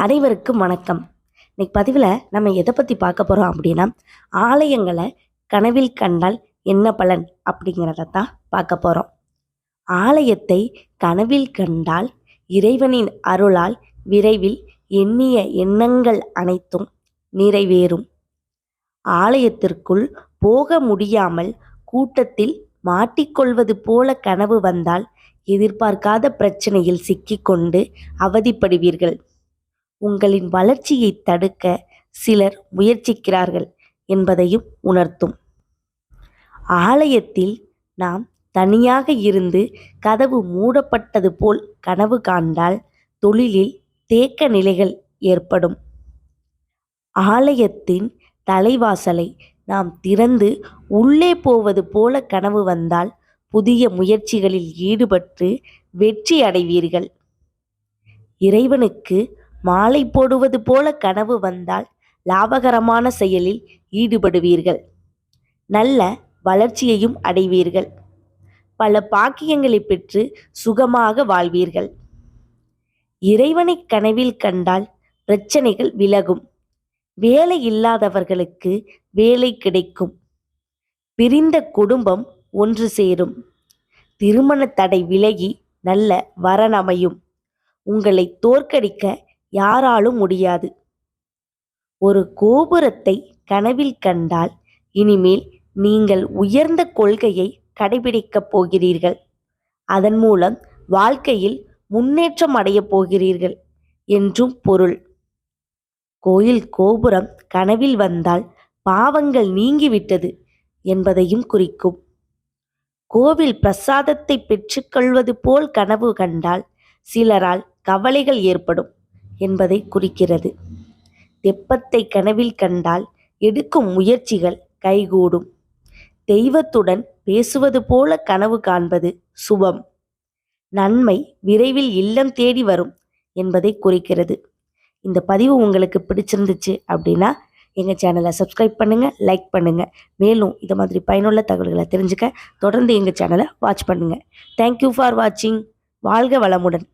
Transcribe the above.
அனைவருக்கும் வணக்கம். இன்னைக்கு பதிவில் நம்ம எதை பற்றி பார்க்க போகிறோம் அப்படின்னா ஆலயங்களை கனவில் கண்டால் என்ன பலன் அப்படிங்கிறத தான் பார்க்க போகிறோம் ஆலயத்தை கனவில் கண்டால் இறைவனின் அருளால் விரைவில் எண்ணிய எண்ணங்கள் அனைத்தும் நிறைவேறும். ஆலயத்திற்குள் போக முடியாமல் கூட்டத்தில் மாட்டிக்கொள்வது போல கனவு வந்தால் எதிர்பார்க்காத பிரச்சனையில் சிக்கிக்கொண்டு அவதிப்படுவீர்கள். உங்களின் வளர்ச்சியை தடுக்க சிலர் முயற்சிக்கிறார்கள் என்பதையும் உணர்த்தும். ஆலயத்தில் நாம் தனியாக இருந்து கதவு மூடப்பட்டது போல் கனவு காண்டால் தொழிலில் தேக்க நிலைகள் ஏற்படும். ஆலயத்தின் தலைவாசலை நாம் திறந்து உள்ளே போவது போல கனவு வந்தால் புதிய முயற்சிகளில் ஈடுபட்டு வெற்றி அடைவீர்கள். இறைவனுக்கு மாலை போடுவது போல கனவு வந்தால் லாபகரமான செயலில் ஈடுபடுவீர்கள். நல்ல வளர்ச்சியையும் அடைவீர்கள். பல பாக்கியங்களை பெற்று சுகமாக வாழ்வீர்கள். இறைவனை கனவில் கண்டால் பிரச்சனைகள் விலகும். வேலை இல்லாதவர்களுக்கு வேலை கிடைக்கும். பிரிந்த குடும்பம் ஒன்று சேரும். திருமண தடை விலகி நல்ல வரன் அமையும். உங்களை தோற்கடிக்க யாராலும் முடியாது. ஒரு கோபுரத்தை கனவில் கண்டால் இனிமேல் நீங்கள் உயர்ந்த கொள்கையை கடைபிடிக்கப் போகிறீர்கள். அதன் மூலம் வாழ்க்கையில் முன்னேற்றம் அடையப் போகிறீர்கள் என்றும் பொருள். கோயில் கோபுரம் கனவில் வந்தால் பாவங்கள் நீங்கிவிட்டது என்பதையும் குறிக்கும். கோவில் பிரசாதத்தை பெற்றுக்கொள்வது போல் கனவு கண்டால் சிலரால் கவலைகள் ஏற்படும். என்பதை குறிக்கிறது. தெப்பத்தை கனவில் கண்டால் எடுக்கும் முயற்சிகள் கைகூடும். தெய்வத்துடன் பேசுவது போல கனவு காண்பது சுபம். நன்மை விரைவில் இல்லம் தேடி வரும் என்பதை குறிக்கிறது. இந்த பதிவு உங்களுக்கு பிடிச்சிருந்துச்சு அப்படின்னா எங்கள் சேனலை சப்ஸ்கிரைப் பண்ணுங்கள் லைக் பண்ணுங்கள் மேலும் இது மாதிரி பயனுள்ள தகவல்களை தெரிஞ்சுக்க தொடர்ந்து எங்கள் சேனலை வாட்ச் பண்ணுங்கள் தேங்க்யூ ஃபார் வாட்சிங் வாழ்க வளமுடன்.